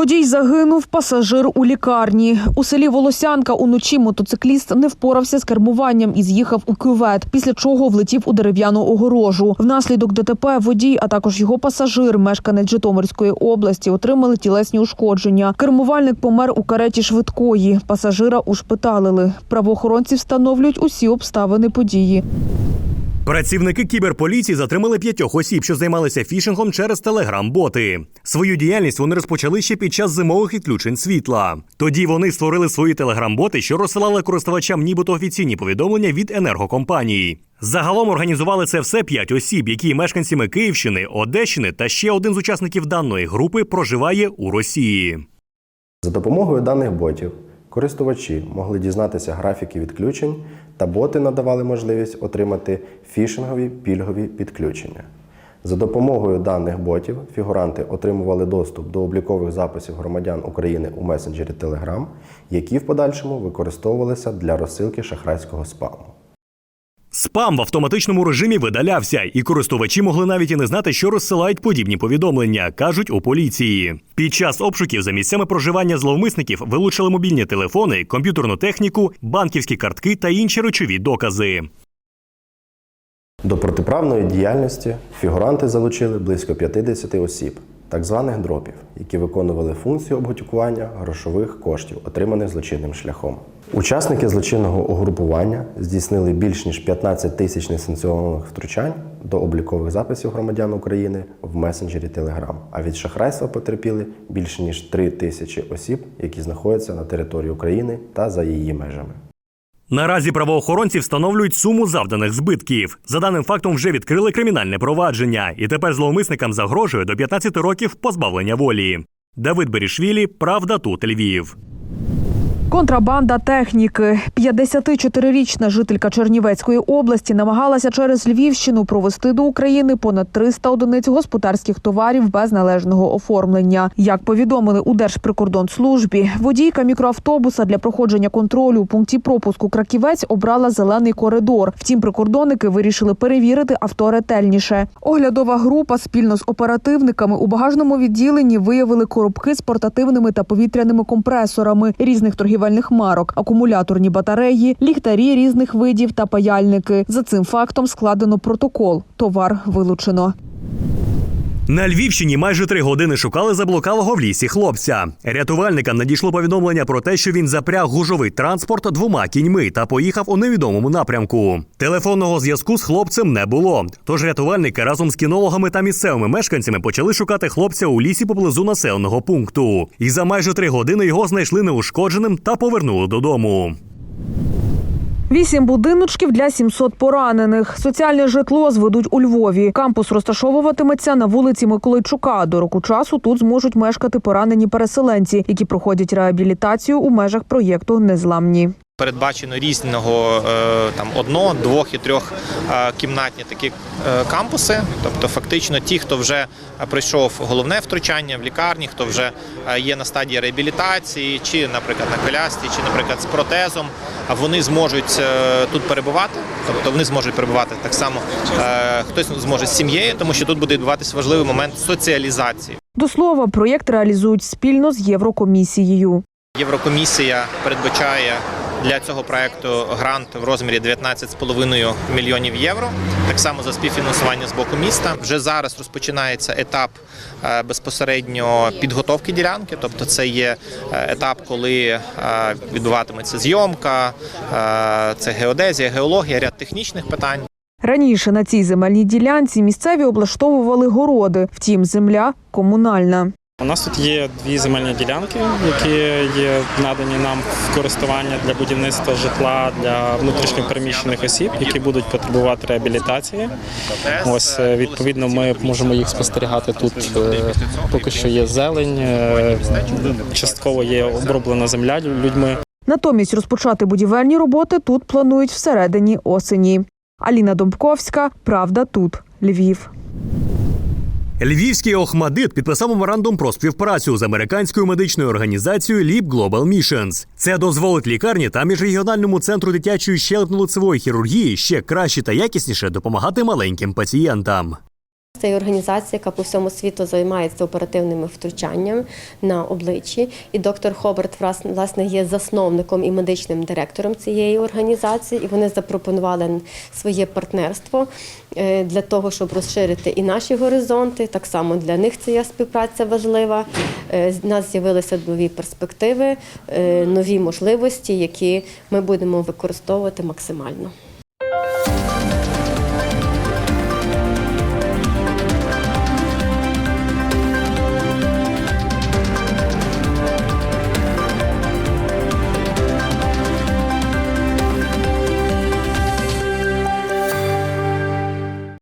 Водій загинув, пасажир у лікарні. У селі Волосянка уночі мотоцикліст не впорався з кермуванням і з'їхав у кювет, після чого влетів у дерев'яну огорожу. Внаслідок ДТП водій, а також його пасажир, мешканець Житомирської області, отримали тілесні ушкодження. Кермувальник помер у кареті швидкої. Пасажира ушпиталили. Правоохоронці встановлюють усі обставини події. Працівники кіберполіції затримали п'ятьох осіб, що займалися фішингом через телеграм-боти. Свою діяльність вони розпочали ще під час зимових відключень світла. Тоді вони створили свої телеграм-боти, що розсилали користувачам нібито офіційні повідомлення від енергокомпаній. Загалом організували це все п'ять осіб, які мешканцями Київщини, Одещини та ще один з учасників даної групи проживає у Росії. За допомогою даних ботів користувачі могли дізнатися графіки відключень, та боти надавали можливість отримати фішингові пільгові підключення. За допомогою даних ботів фігуранти отримували доступ до облікових записів громадян України у месенджері Telegram, які в подальшому використовувалися для розсилки шахрайського спаму. Спам в автоматичному режимі видалявся, і користувачі могли навіть і не знати, що розсилають подібні повідомлення, кажуть у поліції. Під час обшуків за місцями проживання зловмисників вилучили мобільні телефони, комп'ютерну техніку, банківські картки та інші речові докази. До протиправної діяльності фігуранти залучили близько 50 осіб, так званих дропів, які виконували функцію обготюкування грошових коштів, отриманих злочинним шляхом. Учасники злочинного угрупування здійснили більш ніж 15 тисяч несанкціонованих втручань до облікових записів громадян України в месенджері Telegram. А від шахрайства потерпіли більше ніж 3 тисячі осіб, які знаходяться на території України та за її межами. Наразі правоохоронці встановлюють суму завданих збитків. За даним фактом вже відкрили кримінальне провадження, і тепер зловмисникам загрожує до 15 років позбавлення волі. Давид Берішвілі, Правда тут Львів. Контрабанда техніки. 54-річна жителька Чернівецької області намагалася через Львівщину провести до України понад 300 одиниць господарських товарів без належного оформлення. Як повідомили у Держприкордонслужбі, водійка мікроавтобуса для проходження контролю у пункті пропуску Краківець обрала зелений коридор. Втім, прикордонники вирішили перевірити авто ретельніше. Оглядова група спільно з оперативниками у багажному відділенні виявили коробки з портативними та повітряними компресорами різних торгівельних марок, акумуляторні батареї, ліхтарі різних видів та паяльники. За цим фактом складено протокол. Товар вилучено. На Львівщині майже три години шукали заблукалого в лісі хлопця. Рятувальникам надійшло повідомлення про те, що він запряг гужовий транспорт двома кіньми та поїхав у невідомому напрямку. Телефонного зв'язку з хлопцем не було. Тож рятувальники разом з кінологами та місцевими мешканцями почали шукати хлопця у лісі поблизу населеного пункту. І за майже три години його знайшли неушкодженим та повернули додому. Вісім будиночків для 700 поранених. Соціальне житло зведуть у Львові. Кампус розташовуватиметься на вулиці Миколайчука. До року часу тут зможуть мешкати поранені переселенці, які проходять реабілітацію у межах проєкту Незламні. Передбачено різного е, там одно, двох і трьох е, кімнатні такі е, кампуси. Тобто, фактично, ті, хто вже пройшов головне втручання в лікарні, хто вже є на стадії реабілітації, чи, наприклад, на колясці, чи, наприклад, з протезом, вони зможуть тут перебувати. Тобто вони зможуть перебувати так само. Хтось зможе з сім'єю, тому що тут буде відбуватися важливий момент соціалізації. До слова, проєкт реалізують спільно з Єврокомісією. Єврокомісія передбачає для цього проекту грант в розмірі 19,5 мільйонів євро. Так само за співфінансування з боку міста. Вже зараз розпочинається етап е, безпосередньо підготовки ділянки. Тобто, це є е, етап, коли е, відбуватиметься зйомка, це геодезія, геологія, ряд технічних питань. Раніше на цій земельній ділянці місцеві облаштовували городи. Втім, земля комунальна. У нас тут є дві земельні ділянки, які є надані нам в користування для будівництва житла для внутрішньо переміщених осіб, які будуть потребувати реабілітації. Ось е, відповідно ми можемо їх спостерігати тут. е, Поки що є зелень, е, частково є оброблена земля людьми. Натомість розпочати будівельні роботи тут планують всередині осені. Аліна Домбковська, Правда тут, Львів. Львівський Охмадит підписав меморандум про співпрацю з американською медичною організацією ЛІП Global Missions. Це дозволить лікарні та міжрегіональному центру дитячої щелепно-лицевої хірургії ще краще та якісніше допомагати маленьким пацієнтам. Це є організація, яка по всьому світу займається оперативними втручаннями на обличчі. І доктор Хобарт власне- є засновником і медичним директором цієї організації. І вони запропонували своє партнерство е, для того, щоб розширити і наші горизонти. Так само для них ця співпраця важлива. Е, У нас з'явилися нові перспективи, е, нові можливості, які ми будемо використовувати максимально.